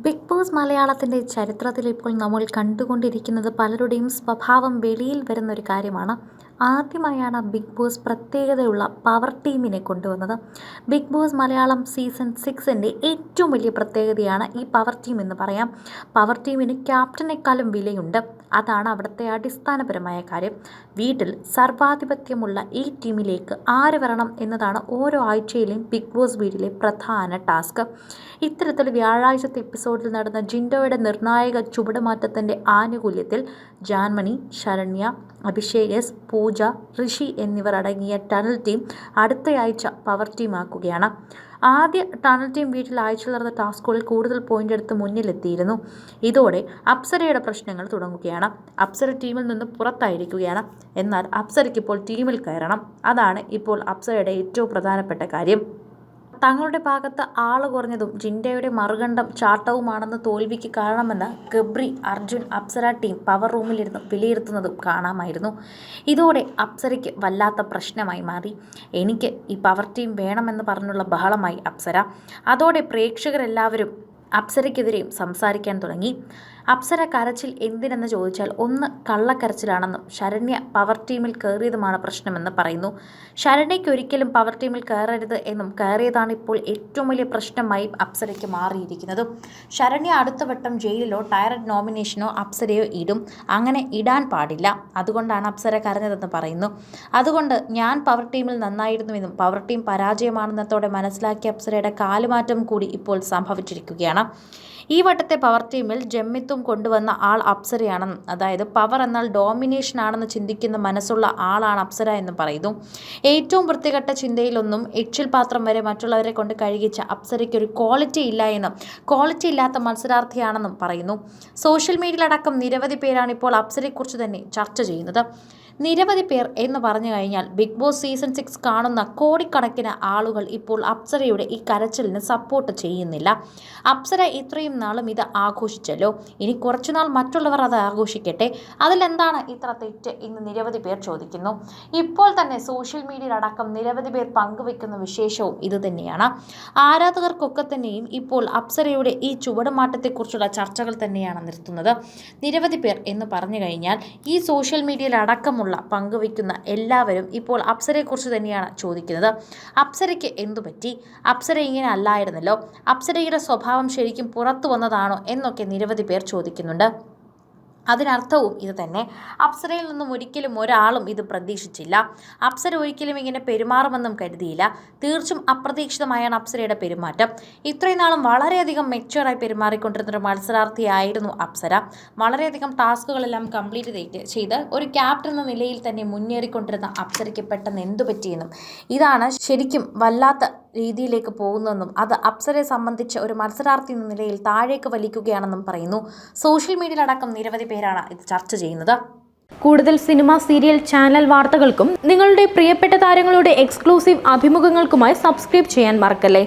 Big boss മലയാളത്തിന്റെ ചരിത്രത്തിൽ ഇപ്പോൾ നമ്മൾ കണ്ടുകൊണ്ടിരിക്കുന്നത് പലരുടെയും സ്വഭാവം വെളിയിൽ വരുന്ന ഒരു കാര്യമാണ്. ആദ്യമായാണ് ബിഗ് ബോസ് പ്രത്യേകതയുള്ള പവർ ടീമിനെ കൊണ്ടുവന്നത്. ബിഗ് ബോസ് മലയാളം സീസൺ സിക്സിന്റെ ഏറ്റവും വലിയ പ്രത്യേകതയാണ് ഈ പവർ ടീം എന്ന് പറയാം. പവർ ടീമിന് ക്യാപ്റ്റനേക്കാളും വിലയുണ്ട്. അതാണ് അവിടുത്തെ അടിസ്ഥാനപരമായ കാര്യം. വീട്ടിൽ സർവാധിപത്യമുള്ള ഈ ടീമിലേക്ക് ആര് വരണം എന്നതാണ് ഓരോ ആഴ്ചയിലെയും ബിഗ് ബോസ് വീട്ടിലെ പ്രധാന ടാസ്ക്. ഇത്തരത്തിൽ വ്യാഴാഴ്ചത്തെ എപ്പിസോഡിൽ നടന്ന ജിൻഡോയുടെ നിർണായക ചുവടുമാറ്റത്തിന്റെ ആനുകൂല്യത്തിൽ ജാൻമണി ശരണ്യ അഭിഷേക് എസ് പൂജ ഋഷി എന്നിവർ അടങ്ങിയ ടണൽ ടീം അടുത്തയാഴ്ച പവർ ടീമാക്കുകയാണ്. ആദ്യ ടണൽ ടീം വീട്ടിൽ അയച്ചു തുടർന്ന ടാസ്കുകളിൽ കൂടുതൽ പോയിന്റ് എടുത്ത് മുന്നിലെത്തിയിരുന്നു. ഇതോടെ അപ്സരയുടെ പ്രശ്നങ്ങൾ തുടങ്ങുകയാണ്. അപ്സര ടീമിൽ നിന്ന് പുറത്തായിരിക്കുകയാണ്. എന്നാൽ അപ്സരയ്ക്ക് ഇപ്പോൾ ടീമിൽ കയറണം. അതാണ് ഇപ്പോൾ അപ്സരയുടെ ഏറ്റവും പ്രധാനപ്പെട്ട കാര്യം. തങ്ങളുടെ ഭാഗത്ത് ആൾ കുറഞ്ഞതും ജിൻഡയുടെ മറുകണ്ഠം ചാട്ടവുമാണെന്ന് തോൽവിക്ക് കാരണമെന്ന് ഗബ്രി അർജുൻ അപ്സര ടീം പവർ റൂമിലിരുന്ന് വിലയിരുത്തുന്നതും കാണാമായിരുന്നു. ഇതോടെ അപ്സരയ്ക്ക് വല്ലാത്ത പ്രശ്നമായി മാറി. എനിക്ക് ഈ പവർ ടീം വേണമെന്ന് പറഞ്ഞുള്ള ബഹളമായി അപ്സര. അതോടെ പ്രേക്ഷകരെല്ലാവരും അപ്സരയ്ക്കെതിരെയും സംസാരിക്കാൻ തുടങ്ങി. അപ്സര കരച്ചിൽ എന്തിനെന്ന് ചോദിച്ചാൽ ഒന്ന് കള്ളക്കരച്ചിലാണെന്നും ശരണ്യ പവർ ടീമിൽ കയറിയതുമാണ് പ്രശ്നമെന്ന് പറയുന്നു. ശരണ്യയ്ക്ക് ഒരിക്കലും പവർ ടീമിൽ കയറരുത് എന്നും കയറിയതാണ് ഇപ്പോൾ ഏറ്റവും വലിയ പ്രശ്നമായി അപ്സരയ്ക്ക് മാറിയിരിക്കുന്നത്. ശരണ്യ അടുത്ത വട്ടം ജയിലിലോ ഡയറക്റ്റ് നോമിനേഷനോ അപ്സരയോ ഇടും. അങ്ങനെ ഇടാൻ പാടില്ല. അതുകൊണ്ടാണ് അപ്സര കരഞ്ഞതെന്ന് പറയുന്നു. അതുകൊണ്ട് ഞാൻ പവർ ടീമിൽ നന്നായിരുന്നുവെന്നും പവർ ടീം പരാജയമാണെന്നതോടെ മനസ്സിലാക്കിയ അപ്സരയുടെ കാലുമാറ്റം കൂടി ഇപ്പോൾ സംഭവിച്ചിരിക്കുകയാണ്. ഈ വട്ടത്തെ പവർ ടീമിൽ ജമ്മിത്തും കൊണ്ടുവന്ന ആൾ അപ്സരയാണെന്നും അതായത് പവർ എന്നാൽ ഡോമിനേഷൻ ആണെന്ന് ചിന്തിക്കുന്ന മനസ്സുള്ള ആളാണ് അപ്സര എന്ന് പറയുന്നു. ഏറ്റവും വൃത്തികെട്ട ചിന്തയിലൊന്നും എച്ചിൽ പാത്രം വരെ മറ്റുള്ളവരെ കൊണ്ട് കഴുകിച്ച അപ്സരയ്ക്ക് ഒരു ക്വാളിറ്റി ഇല്ല എന്നും ക്വാളിറ്റി ഇല്ലാത്ത മത്സരാർത്ഥിയാണെന്നും പറയുന്നു. സോഷ്യൽ മീഡിയയിലടക്കം നിരവധി പേരാണ് ഇപ്പോൾ അപ്സരയെക്കുറിച്ച് തന്നെ ചർച്ച ചെയ്യുന്നത്. നിരവധി പേർ എന്ന് പറഞ്ഞു കഴിഞ്ഞാൽ ബിഗ് ബോസ് സീസൺ സിക്സ് കാണുന്ന കോടിക്കണക്കിന് ആളുകൾ ഇപ്പോൾ അപ്സരയുടെ ഈ കരച്ചിലിന് സപ്പോർട്ട് ചെയ്യുന്നില്ല. അപ്സര ഇത്രയും നാളും ഇത് ആഘോഷിച്ചല്ലോ. ഇനി കുറച്ചുനാൾ മറ്റുള്ളവർ അത് ആഘോഷിക്കട്ടെ. അതിലെന്താണ് ഇത്ര തെറ്റ് എന്ന് നിരവധി പേർ ചോദിക്കുന്നു. ഇപ്പോൾ തന്നെ സോഷ്യൽ മീഡിയയിലടക്കം നിരവധി പേർ പങ്കുവെക്കുന്ന വിശേഷവും ഇത് തന്നെയാണ്. ആരാധകർക്കൊക്കെ തന്നെയും ഇപ്പോൾ അപ്സരയുടെ ഈ ചുവടുമാറ്റത്തെക്കുറിച്ചുള്ള ചർച്ചകൾ തന്നെയാണ് നിർത്തുന്നത്. നിരവധി പേർ എന്ന് പറഞ്ഞു കഴിഞ്ഞാൽ ഈ സോഷ്യൽ മീഡിയയിൽ അടക്കമുള്ള പങ്കുവയ്ക്കുന്ന എല്ലാവരും ഇപ്പോൾ അപ്സരയെക്കുറിച്ച് തന്നെയാണ് ചോദിക്കുന്നത്. അപ്സരയ്ക്ക് എന്തു പറ്റി? അപ്സര ഇങ്ങനെ അല്ലായിരുന്നല്ലോ. അപ്സരയുടെ സ്വഭാവം ശരിക്കും പുറത്തു വന്നതാണോ എന്നൊക്കെ നിരവധി പേർ ചോദിക്കുന്നുണ്ട്. അതിനർത്ഥവും ഇത് തന്നെ. അപ്സരയിൽ നിന്നും ഒരിക്കലും ഒരാളും ഇത് പ്രതീക്ഷിച്ചില്ല. അപ്സര ഒരിക്കലും ഇങ്ങനെ പെരുമാറുമെന്നും കരുതിയില്ല. തീർച്ചും അപ്രതീക്ഷിതമായാണ് അപ്സരയുടെ പെരുമാറ്റം. ഇത്രയും നാളും വളരെയധികം മെച്ചുവറായി പെരുമാറിക്കൊണ്ടിരുന്ന ഒരു മത്സരാർത്ഥിയായിരുന്നു അപ്സര. വളരെയധികം ടാസ്കുകളെല്ലാം കംപ്ലീറ്റ് ചെയ്ത് ഒരു ക്യാപ്റ്റൻ എന്ന നിലയിൽ തന്നെ മുന്നേറിക്കൊണ്ടിരുന്ന അപ്സരയ്ക്ക് പെട്ടെന്ന് എന്തു പറ്റിയെന്നും ഇതാണ് ശരിക്കും വല്ലാത്ത രീതിയിലേക്ക് പോകുന്നതെന്നും അത് അപ്സരയെ സംബന്ധിച്ച് ഒരു മത്സരാർത്ഥി എന്ന നിലയിൽ താഴേക്ക് വലിക്കുകയാണെന്നും പറയുന്നു. സോഷ്യൽ മീഡിയയിലടക്കം നിരവധി പേരാണ് ഇത് ചർച്ച ചെയ്യുന്നത്. കൂടുതൽ സിനിമ സീരിയൽ ചാനൽ വാർത്തകൾക്കും നിങ്ങളുടെ പ്രിയപ്പെട്ട താരങ്ങളുടെ എക്സ്ക്ലൂസീവ് അഭിമുഖങ്ങൾക്കുമായി സബ്സ്ക്രൈബ് ചെയ്യാൻ മറക്കല്ലേ?